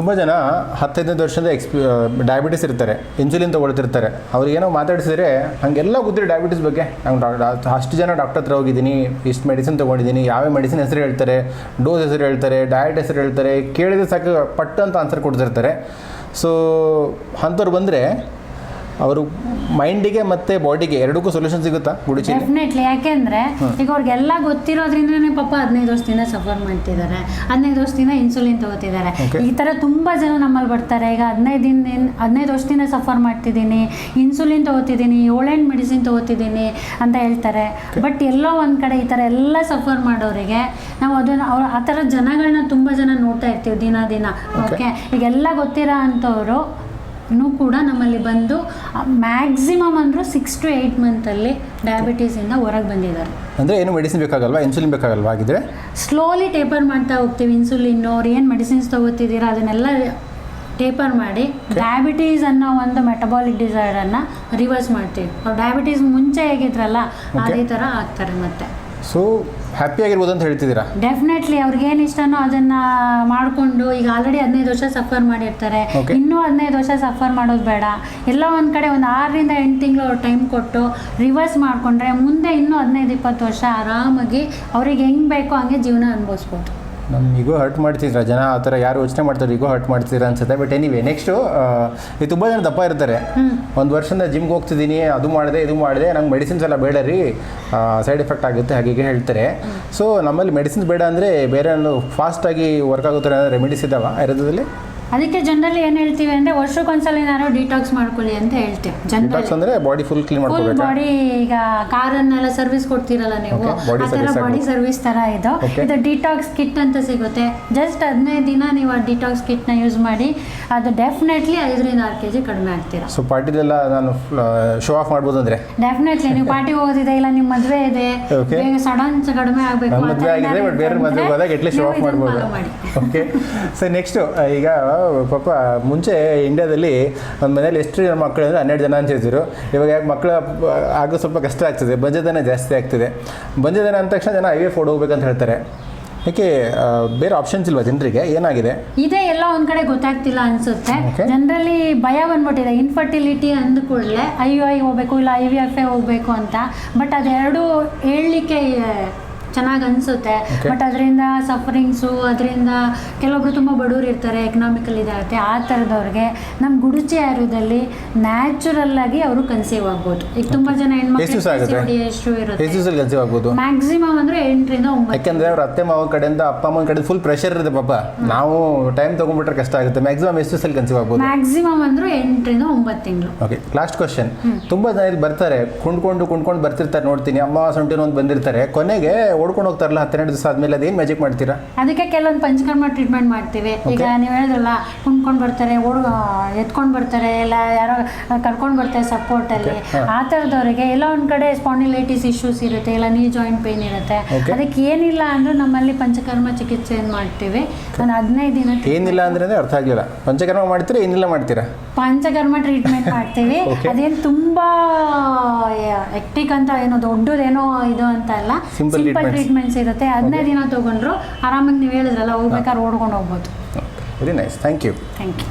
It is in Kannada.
ತುಂಬ ಜನ ಹತ್ತೈದನೇ ವರ್ಷದಿಂದ ಎಕ್ಸ್ಪಿ ಡಯಾಬಿಟಿಸ್ ಇರ್ತಾರೆ ಇನ್ಸುಲಿನ್ ತೊಗೊಳ್ತಿರ್ತಾರೆ. ಅವ್ರಿಗೇನೋ ಮಾತಾಡಿಸಿದ್ರೆ ಹಂಗೆಲ್ಲ ಗೊತ್ತಿರಿ ಡಯಾಬಿಟಿಸ್ ಬಗ್ಗೆ. ನಾನು ಅಷ್ಟು ಜನ ಡಾಕ್ಟರ್ ಹತ್ರ ಹೋಗಿದ್ದೀನಿ, ಇಷ್ಟು ಮೆಡಿಸಿನ್ ತೊಗೊಂಡಿದ್ದೀನಿ, ಯಾವ ಮೆಡಿಸಿನ್ ಹೆಸರು ಹೇಳ್ತಾರೆ ಡೋಸ್ ಹೆಸರು ಹೇಳ್ತಾರೆ ಡಯಟ್ ಹೆಸರು ಹೇಳ್ತಾರೆ, ಕೇಳಿದ್ರೆ ಸಾಕು, ಪಟ್ಟು ಅಂತ ಆನ್ಸರ್ ಕೊಡ್ತಿರ್ತಾರೆ. ಸೊ ಅಂಥವ್ರು ಬಂದರೆ ಅವರು ಮೈಂಡಿಗೆ ಮತ್ತೆ ಬಾಡಿಗೆ ಎರಡಕ್ಕೂ ಸೊಲ್ಯೂಷನ್ ಸಿಗುತ್ತಾ ಗುಡಿಚಿ ಡೆಫಿನೆಟ್ಲಿ ಯಾಕೆಂದ್ರೆ ಈಗ ಅವ್ರಿಗೆಲ್ಲ ಗೊತ್ತಿರೋದ್ರಿಂದನೇ ಪಾಪ ಹದಿನೈದು ವರ್ಷದಿಂದ ಸಫರ್ ಮಾಡ್ತಿದ್ದಾರೆ. ಹದಿನೈದು ವರ್ಷದಿಂದ ಇನ್ಸುಲಿನ್ ತಗೋತಿದ್ದಾರೆ. ಈ ಥರ ತುಂಬ ಜನ ನಮ್ಮಲ್ಲಿ ಬರ್ತಾರೆ. ಈಗ ಹದಿನೈದು ದಿನ ಹದಿನೈದು ವರ್ಷದಿಂದ ಸಫರ್ ಮಾಡ್ತಿದ್ದೀನಿ ಇನ್ಸುಲಿನ್ ತಗೋತಿದ್ದೀನಿ ಏಳೆಂಟು ಮೆಡಿಸಿನ್ ತಗೋತಿದ್ದೀನಿ ಅಂತ ಹೇಳ್ತಾರೆ. ಬಟ್ ಎಲ್ಲೋ ಒಂದು ಕಡೆ ಈ ಥರ ಎಲ್ಲ ಸಫರ್ ಮಾಡೋರಿಗೆ ನಾವು ಅದನ್ನು ಅವ್ರು ಆ ಥರ ಜನಗಳನ್ನ ತುಂಬ ಜನ ನೋಡ್ತಾ ಇರ್ತೀವಿ ದಿನ ದಿನ. ಓಕೆ ಈಗೆಲ್ಲ ಗೊತ್ತಿರೋ ಅಂಥವ್ರು ನೂ ಕೂಡ ನಮ್ಮಲ್ಲಿ ಬಂದು ಮ್ಯಾಕ್ಸಿಮಮ್ ಅಂದರೂ ಸಿಕ್ಸ್ ಟು ಏಯ್ಟ್ ಮಂತಲ್ಲಿ ಡಯಾಬಿಟೀಸಿಂದ ಹೊರಗೆ ಬಂದಿದ್ದಾರೆ. ಅಂದರೆ ಏನು ಮೆಡಿಸಿನ್ ಬೇಕಾಗಲ್ವಾ? ಇನ್ಸುಲಿನ್ ಬೇಕಾಗಲ್ವಾ ಆಗಿದ್ರೆ ಸ್ಲೋಲಿ ಟೇಪರ್ ಮಾಡ್ತಾ ಹೋಗ್ತೀವಿ ಇನ್ಸುಲಿನ್ ಅವ್ರು ಏನು ಮೆಡಿಸಿನ್ಸ್ ತೊಗೋತಿದ್ದೀರಾ ಅದನ್ನೆಲ್ಲ ಟೇಪರ್ ಮಾಡಿ ಡಯಾಬಿಟೀಸ್ ಅನ್ನೋ ಒಂದು ಮೆಟಬಾಲಿಕ್ ಡಿಸೈಡನ್ನು ರಿವರ್ಸ್ ಮಾಡ್ತೀವಿ. ಅವ್ರು ಡಯಾಬಿಟೀಸ್ ಮುಂಚೆ ಹೇಗಿದ್ರಲ್ಲ ಅದೇ ಥರ ಆಗ್ತಾರೆ ಮತ್ತೆ. ಸೊ ಹ್ಯಾಪಿಯಾಗಿರ್ಬೋದು ಅಂತ ಹೇಳ್ತಿದ್ದೀರಾ? ಡೆಫಿನೆಟ್ಲಿ ಅವ್ರಿಗೇನು ಇಷ್ಟನೋ ಅದನ್ನ ಮಾಡಿಕೊಂಡು ಈಗ ಆಲ್ರೆಡಿ ಹದಿನೈದು ವರ್ಷ ಸಫರ್ ಮಾಡಿರ್ತಾರೆ. Okay. ಇನ್ನೂ ಹದಿನೈದು ವರ್ಷ ಸಫರ್ ಮಾಡೋದು ಬೇಡ. ಎಲ್ಲ ಒಂದು ಕಡೆ ಒಂದು ಆರರಿಂದ ಎಂಟು ತಿಂಗಳು ಅವ್ರು ಟೈಮ್ ಕೊಟ್ಟು ರಿವರ್ಸ್ ಮಾಡಿಕೊಂಡ್ರೆ ಮುಂದೆ ಇನ್ನೂ ಹದಿನೈದು ಇಪ್ಪತ್ತು ವರ್ಷ ಆರಾಮಾಗಿ ಅವ್ರಿಗೆ ಹೆಂಗೆ ಬೇಕೋ ಹಂಗೆ ಜೀವನ ಅನುಭವಿಸ್ಬೋದು. ನಮ್ಮ ಈಗೋ ಹರ್ಟ್ ಮಾಡ್ತಿದ್ರ? ಜನ ಆ ಥರ ಯಾರು ಯೋಚನೆ ಮಾಡ್ತಾರೆ ಈಗೋ ಹರ್ಟ್ ಮಾಡ್ತಿದ್ರ ಅನ್ಸುತ್ತೆ. ಬಟ್ ಎನಿವೆ ನೆಕ್ಸ್ಟು ಈ ತುಂಬ ಜನ ದಪ್ಪ ಇರ್ತಾರೆ. ಒಂದು ವರ್ಷದಿಂದ ಜಿಮ್ಗೆ ಹೋಗ್ತಿದ್ದೀನಿ ಅದು ಮಾಡಿದೆ ಇದು ಮಾಡಿದೆ ನಂಗೆ ಮೆಡಿಸಿನ್ಸ್ ಎಲ್ಲ ಬೇಡ ರೀ. ಸೈಡ್ ಎಫೆಕ್ಟ್ ಆಗುತ್ತೆ ಹಾಗೆ ಹೇಳ್ತಾರೆ. ಸೊ ನಮ್ಮಲ್ಲಿ ಮೆಡಿಸಿನ್ಸ್ ಬೇಡ ಅಂದರೆ ಬೇರೆ ಫಾಸ್ಟಾಗಿ ವರ್ಕ್ ಆಗುತ್ತೆ ರೆಮಿಡೀಸ್ ಇದ್ದಾವೆ ಆಯುರ್ವೇದದಲ್ಲಿ ಅದಕ್ಕೆ ಜನರಲಿ ಏನು ಹೇಳ್ತೀವಿ ಅಂದರೆ ವರ್ಷಕ್ಕೊಂದ್ಸಲ ಏನಾದ್ರು ಡಿಟಾಕ್ಸ್ ಮಾಡ್ಕೊಳ್ಳಿ ಅಂತ ಹೇಳ್ತೀವಿ ಡಿಟಾಕ್ಸ್ ಅಂದರೆ body full clean full body ಈಗ ಕಾರನ್ನೆಲ್ಲ ಸರ್ವಿಸ್ ಕೊಡ್ತೀರಲ್ಲ ನೀವು? ಆ ಥರ ಬಾಡಿ ಸರ್ವಿಸ್ ಥರ ಇದು. ಇದು ಡಿಟಾಕ್ಸ್ ಕಿಟ್ ಅಂತ ಸಿಗುತ್ತೆ. ಜಸ್ಟ್ ಹದಿನೈದು ದಿನ ನೀವು ಆ ಡಿಟಾಕ್ಸ್ ಕಿಟ್ನ ಯೂಸ್ ಮಾಡಿ ಅದು ಡೆಫಿನೆಟ್ಲಿ ಐದರಿಂದ ಆರು ಕೆ ಜಿ ಕಡಿಮೆ ಆಗ್ತೀರಾ. ಸೊ ಪಾರ್ಟಿದೆಲ್ಲ ನಾನು ಶೋ ಆಫ್ ಮಾಡ್ಬೋದು ಅಂದರೆ ಡೆಫಿನೆಟ್ಲಿ ನೀವು ಪಾರ್ಟಿ ಹೋಗೋದಿದೆ ಇಲ್ಲ ನಿಮ್ಮ ಮದುವೆ ಇದೆ ಸಡನ್ ಕಡಿಮೆ ಆಗಬೇಕು ಮದುವೆ ಆಗಿದೆ ಬಟ್ ಬೇರೆ ಹೋದಾಗ ಎಟ್ಲಿ ಶೋ ಆಫ್ ಮಾಡ್ಬೋದು. ಓಕೆ ಸೊ ನೆಕ್ಸ್ಟು ಈಗ ಪಾಪ ಮುಂಚೆ ಇಂಡಿಯಾದಲ್ಲಿ ಒಂದು ಮನೇಲಿ ಎಷ್ಟು ಜನ ಮಕ್ಕಳು ಅಂದರೆ ಹನ್ನೆರಡು ಜನ ಅಂತ ಹೇಳ್ತಿದ್ರು. ಇವಾಗ ಯಾಕೆ ಮಕ್ಕಳು ಆಗ ಸ್ವಲ್ಪ ಕಷ್ಟ ಆಗ್ತದೆ ಬಂಜದನ ಜಾಸ್ತಿ ಆಗ್ತಿದೆ. ಬಂಜದನ ಅಂದ ತಕ್ಷಣ ಜನ ಐ ವಿ ಎಫ್ ಹೋಗ್ಬೇಕಂತ ಹೇಳ್ತಾರೆ. ಯಾಕೆ ಬೇರೆ ಆಪ್ಷನ್ಸ್ ಇಲ್ವಾ ಜನರಿಗೆ? ಏನಾಗಿದೆ? ಇದೇ ಎಲ್ಲ ಒಂದ್ ಕಡೆ ಗೊತ್ತಾಗ್ತಿಲ್ಲ ಅನ್ಸುತ್ತೆ. ಜನರಲ್ಲಿ ಜನರಲಿ ಭಯ ಬಂದ್ಬಿಟ್ಟಿದೆ. ಇನ್ಫರ್ಟಿಲಿಟಿ ಅಂದ ಕೂಡಲೇ ಐ ಯು ಐ ಹೋಗ್ಬೇಕು ಇಲ್ಲ ಐ ವಿ ಎಫ್ ಎ ಹೋಗ್ಬೇಕು ಅಂತ. ಬಟ್ ಅದೆರಡು ಹೇಳಲಿಕ್ಕೆ ಚೆನ್ನಾಗಿ ಅನಿಸುತ್ತೆ ಬಟ್ ಅದರಿಂದ ಸಫರಿಂಗ್ಸು ಅದರಿಂದ ಕೆಲವೊಬ್ರು ತುಂಬ ಬಡವರು ಇರ್ತಾರೆ ಎಕನಾಮಿಕಲ್ ಇದಾಗುತ್ತೆ ಆ ಥರದವ್ರಿಗೆ ನಮ್ಮ ಗುಡುಚಿ ಆಯುರ್ವೇದದಲ್ಲಿ ನ್ಯಾಚುರಲ್ ಆಗಿ ಅವರು ಕನ್ಸೀವ್ ಆಗ್ಬೋದು. ಈಗ ತುಂಬ ಜನ ಹೆಣ್ಮಕ್ಳು ಮ್ಯಾಕ್ಸಿಮಮ್ ಅಂದ್ರೆ ಎಂಟರಿಂದ ಒಂಬತ್ತು. ಯಾಕೆಂದ್ರೆ ಅವ್ರ ಅತ್ತೆ ಮಾವ ಕಡೆಯಿಂದ ಅಪ್ಪ ಅಮ್ಮನ ಕಡೆ ಫುಲ್ ಪ್ರೆಷರ್ ಇರುತ್ತೆ ಪಾಪ. ನಾವು ಟೈಮ್ ತಗೊಂಡ್ಬಿಟ್ರೆ ಕಷ್ಟ ಆಗುತ್ತೆ. ಮ್ಯಾಕ್ಸಿಮಮ್ ಎಷ್ಟು ಸಲ ಕನ್ಸೀವ್ ಆಗ್ಬೋದು? ಮ್ಯಾಕ್ಸಿಮಮ್ ಅಂದ್ರೆ ಎಂಟರಿಂದ ಒಂಬತ್ತು ತಿಂಗಳು. ಓಕೆ ಲಾಸ್ಟ್ ಕ್ವಶನ್ ತುಂಬ ಜನ ಇಲ್ಲಿ ಬರ್ತಾರೆ ಕುಂಡ್ಕೊಂಡು ಕುಂಡ್ಕೊಂಡು ಬರ್ತಿರ್ತಾರೆ ನೋಡ್ತೀನಿ. ಅಮ್ಮ ಸೊಂಟಿನ ಒಂದು ಬಂದಿರ್ತಾರೆ. ಕೊನೆಗೆ ಓಡ್ಕೊಂಡು ಹೋಗ್ತಾರಲ್ಲ ಹತ್ತೆರಡು ದಿವಸ ಆದ್ಮೇಲೆ ಅದೇನು ಮ್ಯಾಜಿಕ್ ಮಾಡ್ತೀರಾ? ಅದಕ್ಕೆ ಕೆಲವೊಂದು ಪಂಚಕರ್ಮ ಟ್ರೀಟ್ಮೆಂಟ್ ಮಾಡ್ತೀವಿ. ಈಗ ನೀವು ಹೇಳಿದ್ರಲ್ಲ ಕುಣ್ಕೊಂಡು ಬರ್ತಾರೆ ಓಡ್ ಎತ್ಕೊಂಡು ಬರ್ತಾರೆ ಇಲ್ಲ ಯಾರೋ ಕರ್ಕೊಂಡು ಬರ್ತಾರೆ ಸಪೋರ್ಟ್ ಅಲ್ಲಿ. ಆ ಥರದವರಿಗೆ ಎಲ್ಲ ಒಂದು ಕಡೆ ಸ್ಪಾಂಡಿಲೈಟಿಸ್ ಇಶ್ಯೂಸ್ ಇರುತ್ತೆ ಇಲ್ಲ ನೀ ಜಾಯಿಂಟ್ ಪೇನ್ ಇರುತ್ತೆ. ಅದಕ್ಕೆ ಏನಿಲ್ಲ ಅಂದ್ರೆ ನಮ್ಮಲ್ಲಿ ಪಂಚಕರ್ಮ ಚಿಕಿತ್ಸೆಯನ್ನು ಮಾಡ್ತೀವಿ? ನಾನು ಹದಿನೈದು ದಿನ ಏನಿಲ್ಲ ಅಂದ್ರೆ ಅರ್ಥ ಆಗಲಿಲ್ಲ. ಪಂಚಕರ್ಮ ಮಾಡ್ತೀರಾ ಏನಿಲ್ಲ ಮಾಡ್ತೀರಾ? ಪಂಚಕರ್ಮ ಟ್ರೀಟ್ಮೆಂಟ್ ಮಾಡ್ತೀವಿ. ಅದೇನ್ ತುಂಬಾ ಎಕ್ಟಿಕ್ ಅಂತ ಏನೋ ದೊಡ್ಡದೇನೋ ಇದು ಅಂತ ಅಲ್ಲ. ಸಿಂಪಲ್. ಟ್ರೀಟ್ಮೆಂಟ್ಸ್ ಇರುತ್ತೆ. ಹದಿನೈದು ದಿನ ತಗೊಂಡ್ರು ಆರಾಮಾಗಿ ನೀವು ಹೇಳಿದ್ರಲ್ಲ ಹೋಗ್ಬೇಕಾದ್ರೆ ಓಡ್ಕೊಂಡು ಹೋಗ್ಬೋದು. Very nice thank you thank you